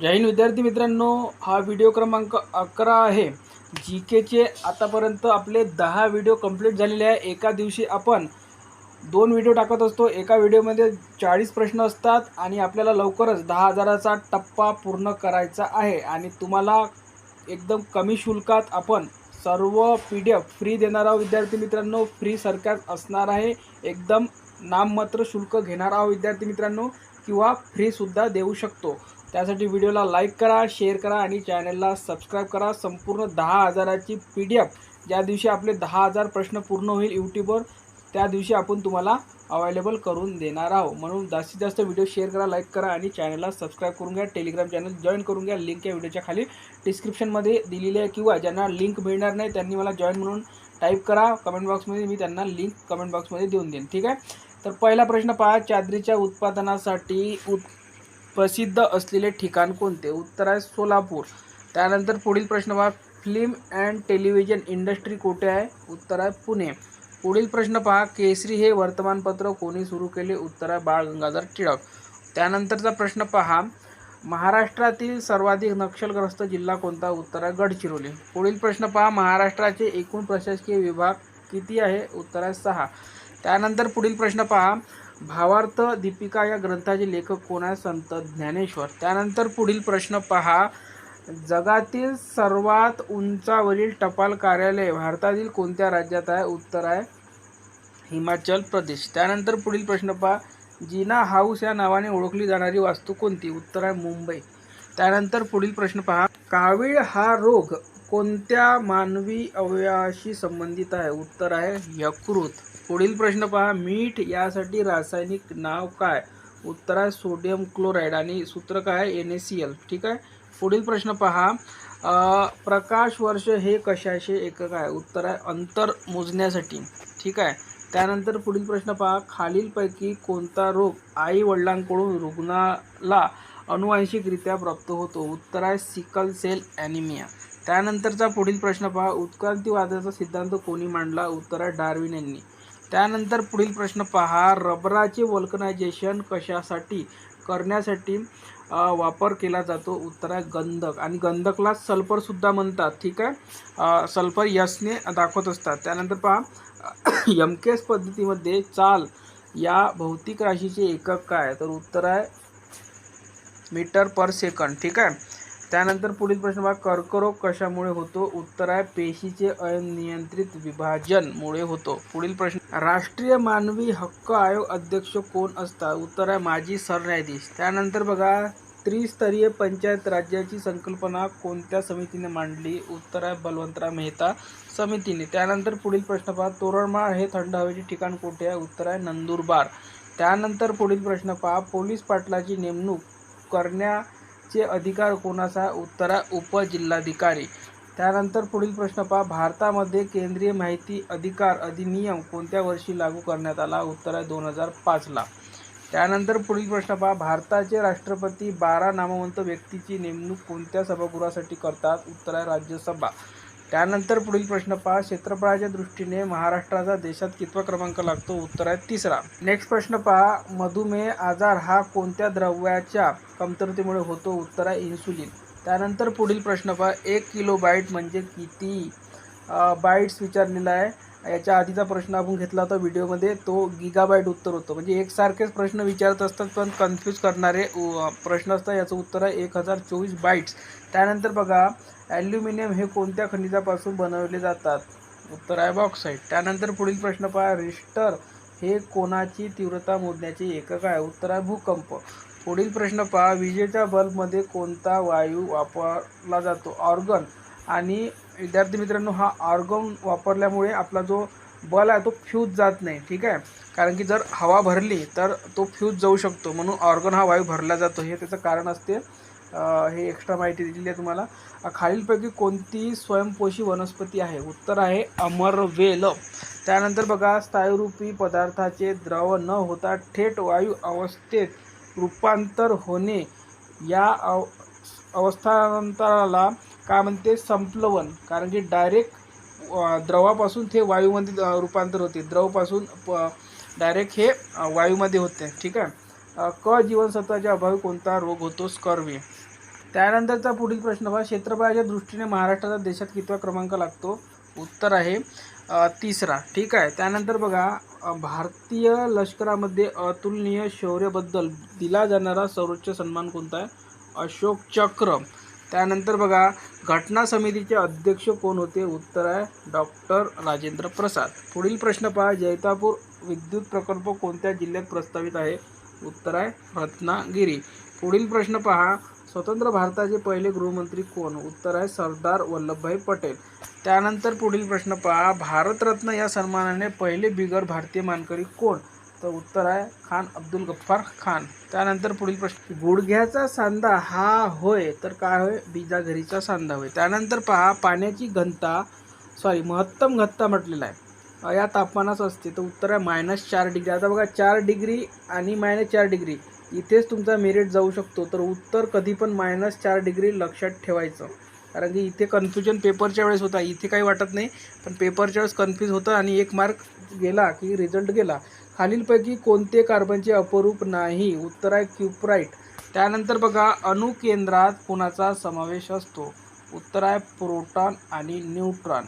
जय हिंद विद्यार्थी मित्रांनो हा व्हिडिओ क्रमांक अकरा आहे. जी केचे आतापर्यंत आपले दहा व्हिडिओ कंप्लीट झालेले आहे. एका दिवशी आपण दोन व्हिडिओ टाकत असतो. एका व्हिडिओमध्ये चाळीस प्रश्न असतात आणि आपल्याला लवकरच दहा हजाराचा टप्पा पूर्ण करायचा आहे. आणि तुम्हाला एकदम कमी शुल्कात आपण सर्व पी डी एफ फ्री देणार आहोत. विद्यार्थी मित्रांनो फ्री सरकार असणार आहे. एकदम नाममात्र शुल्क घेणार आहोत विद्यार्थी मित्रांनो किंवा फ्रीसुद्धा देऊ शकतो. त्यासाठी व्हिडिओला लाईक करा शेअर करा आणि चॅनलला सबस्क्राईब करा. संपूर्ण दहा हजाराची पी डी एफ ज्या दिवशी आपले दहा हजार प्रश्न पूर्ण होईल यूट्यूबवर त्या दिवशी आपण तुम्हाला अवेलेबल करून देणार आहोत. म्हणून जास्तीत जास्त व्हिडिओ शेअर करा लाईक करा आणि चॅनलला सबस्क्राईब करून घ्या. टेलिग्राम चॅनल जॉईन करून घ्या. लिंक या व्हिडिओच्या खाली डिस्क्रिप्शनमध्ये दिलेली आहे किंवा ज्यांना लिंक मिळणार नाही त्यांनी मला जॉईन म्हणून टाईप करा. कमेंट बॉक्समध्ये मी त्यांना लिंक कमेंट बॉक्समध्ये देऊन देईन. ठीक आहे? तर पहिला प्रश्न पहा. चादरीच्या उत्पादनासाठी उत् प्रसिद्ध असलेले ठिकाण कोणते? उत्तर आहे सोलापूर. त्यानंतर पुढील प्रश्न पहा फिल्म अँड टेलिव्हिजन इंडस्ट्री कुठे आहे? उत्तर आहे पुणे. पुढील प्रश्न पहा केसरी हे वर्तमानपत्र कोणी सुरू केले? उत्तर आहे बाळ गंगाधर टिळक. त्यानंतरचा प्रश्न पहा. महाराष्ट्रातील सर्वाधिक नक्षलग्रस्त जिल्हा कोणता? उत्तर आहे गडचिरोली. पुढील प्रश्न पहा. महाराष्ट्राचे एकूण प्रशासकीय विभाग किती आहे? उत्तर आहे सहा. त्यानंतर पुढील प्रश्न पहा. भावार्थ दीपिका या ग्रंथाचे लेखक कोण आहे संत ज्ञानेश्वर. त्यानंतर पुढील प्रश्न पहा. जगातील सर्वात उंचावरील टपाल कार्यालय भारतातील कोणत्या राज्यात आहे? उत्तर आहे हिमाचल प्रदेश. त्यानंतर पुढील प्रश्न पहा. जीना हाऊस या नावाने ओळखली जाणारी वास्तू कोणती? उत्तर आहे मुंबई. त्यानंतर पुढील प्रश्न पहा. कावीळ हा रोग कोणत्या मानवी अवयवाशी संबंधित आहे? उत्तर आहे यकृत. पुढील प्रश्न पहा मीठ यासाठी रासायनिक नाव काय? उत्तर आहे सोडियम क्लोराईड आणि सूत्र काय? एन ए सी एल ठीक आहे? पुढील प्रश्न पहा प्रकाश वर्ष हे कशाचे एकक आहे? उत्तर आहे अंतर मोजण्यासाठी. ठीक आहे? त्यानंतर पुढील प्रश्न पहा खालीलपैकी कोणता रोग आई वडिलांकडून रुग्णाला अनुवांशिकरित्या प्राप्त होतो? उत्तर आहे सिकल सेल ॲनिमिया. त्यानंतरचा पुढील प्रश्न पहा उत्क्रांतीवादाचा सिद्धांत कोणी मांडला? उत्तर आहे डार्विन यांनी. त्यानंतर पुढील प्रश्न पहा रबराचे वल्कनायझेशन कशासाठी करण्यासाठी वापर केला जातो? उत्तर आहे गंधक. आणि गंधकला सल्फरसुद्धा म्हणतात ठीक आहे? सल्फर यसने दाखवत असतात. त्यानंतर पहा यम के एस पद्धतीमध्ये चाल या भौतिक राशीचे एकक काय? तर उत्तर आहे मीटर पर सेकंड ठीक आहे? त्यानंतर पुढील प्रश्न बघा कर्करोग कशामुळे होतो? उत्तर आहे पेशीचे अनियंत्रित विभाजनमुळे होतो. पुढील प्रश्न राष्ट्रीय मानवी हक्क आयोग अध्यक्ष कोण असतात? उत्तर आहे माजी सरन्यायाधीश. त्यानंतर बघा त्रिस्तरीय पंचायत राज्याची संकल्पना कोणत्या समितीने मांडली? उत्तर आहे बलवंतराव मेहता समितीने. त्यानंतर पुढील प्रश्न पहा तोरणमाळ हे थंड हवेचे ठिकाण कुठे आहे? उत्तर आहे नंदुरबार. त्यानंतर पुढील प्रश्न पहा पोलीस पाटलाची नेमणूक करण्या चे अधिकार कोणाचा? उत्तरा उपजिल्हाधिकारी. त्यानंतर पुढील प्रश्न पहा. भारतामध्ये केंद्रीय माहिती अधिकार अधिनियम कोणत्या वर्षी लागू करण्यात आला? उत्तर आहे दोन हजार पाचला. त्यानंतर पुढील प्रश्न पहा. भारताचे राष्ट्रपती बारा नामवंत व्यक्तीची नेमणूक कोणत्या सभागृहासाठी करतात? उत्तर आहे राज्यसभा. त्यानंतर पुढील प्रश्न पहा. क्षेत्रफळाच्या दृष्टीने महाराष्ट्राचा देशात कितवा क्रमांक लागतो? उत्तर आहे तिसरा. नेक्स्ट प्रश्न पहा. मधुमेह आजार हा कोणत्या द्रव्याच्या कमतरतेमुळे होतो? उत्तर आहे इन्सुलिन. त्यानंतर पुढील प्रश्न पहा. एक किलो बाईट म्हणजे किती? बाईट्स विचारलेला आहे. याच्या आधीचा प्रश्न आपण घेतला होता व्हिडिओमध्ये. तो गिगाबाईट उत्तर होतं. म्हणजे एकसारखेच प्रश्न विचारत असतात पण कन्फ्यूज करणारे प्रश्न असतात. याचं उत्तर आहे एक हजार चोवीस बाईट्स. त्यानंतर बघा. ॲल्युमिनियम हे कोणत्या खनिजापासून बनवले जातात? उत्तर आहे बॉक्साईट. त्यानंतर पुढील प्रश्न पहा. रिस्टर हे कोणाची तीव्रता मोजण्याचे एकक आहे? उत्तर आहे भूकंप. पुढील प्रश्न पहा. विजेच्या बल्बमध्ये कोणता वायू वापरला जातो? ऑर्गन. आणि विद्यार्थी मित्रांनो हा ऑर्गन वापरल्यामुळे आपला जो बल आहे तो फ्यूज जात नाही. ठीक आहे? कारण की जर हवा भरली तर तो फ्यूज जाऊ शकतो. म्हणून ऑर्गन हा वायू भरला जातो. हे त्याचं कारण असते. हे एक्स्ट्रा माहिती दिलेली आहे तुम्हाला. खालीलपैकी कोणती स्वयंपोषी वनस्पती आहे? उत्तर आहे अमरवेल. त्यानंतर बघा स्थायुरूपी पदार्थाचे द्रव न होता थेट वायू अवस्थेत रूपांतर होणे. या अव अवस्थांतराला काय म्हणते? संप्लवन. कारण की डायरेक्ट द्रवापासून ते वायूमध्ये रूपांतर होते. द्रवपासून प डायरेक्ट हे वायूमध्ये होते. ठीक आहे? क जीवनसत्वाच्या अभावी कोणता रोग होतो? स्कर्वी. त्यानंतरचा पुढील प्रश्न पहा. क्षेत्रफळाच्या दृष्टीने महाराष्ट्राचा देशात कितवा क्रमांक लागतो? उत्तर आहे तिसरा. ठीक आहे. त्यानंतर बघा भारतीय लष्करामध्ये अतुलनीय शौर्यबद्दल दिला जाणारा सर्वोच्च सन्मान कोणता आहे? अशोक चक्र. त्यानंतर बघा घटना समितीचे अध्यक्ष कोण होते? उत्तर आहे डॉक्टर राजेंद्र प्रसाद. पुढील प्रश्न पहा. जैतापूर विद्युत प्रकल्प कोणत्या जिल्ह्यात प्रस्तावित आहे? उत्तर आहे रत्नागिरी. पुढील प्रश्न पहा. स्वतंत्र भारताचे पहिले गृहमंत्री कोण? उत्तर आहे सरदार वल्लभभाई पटेल. त्यानंतर पुढील प्रश्न पहा. भारतरत्न या सन्मानाने पहिले बिगर भारतीय मानकरी कोण? तर उत्तर आहे खान अब्दुल गफ्फार खान. त्यानंतर पुढील प्रश्न. गुडघ्याचा सांधा हा होय तर काय होय? बीजाघरीचा सांधा होय. त्यानंतर पहा. पाण्याची घनता सॉरी महत्तम घनता म्हटलेला आहे. या तापमानाच असते. तर उत्तर आहे मायनस चार डिग्री आता बघा चार डिग्री आणि मायनस चार डिग्री इथेच तुमचा मेरिट जाऊ शकतो. तर उत्तर कधी पण मायनस चार डिग्री लक्षात ठेवायचं. कारण की इथे कन्फ्युजन पेपरच्या वेळेस होता. इथे काही वाटत नाही. पण पेपरच्या वेळेस कन्फ्यूज होतं आणि एक मार्क गेला की रिझल्ट गेला. खालीलपैकी कोणते कार्बनचे अपरूप नाही? उत्तर आहे क्युप्राईट त्यानंतर बघा अणुकेंद्रात कोणाचा समावेश असतो? उत्तर आहे प्रोटॉन आणि न्यूट्रॉन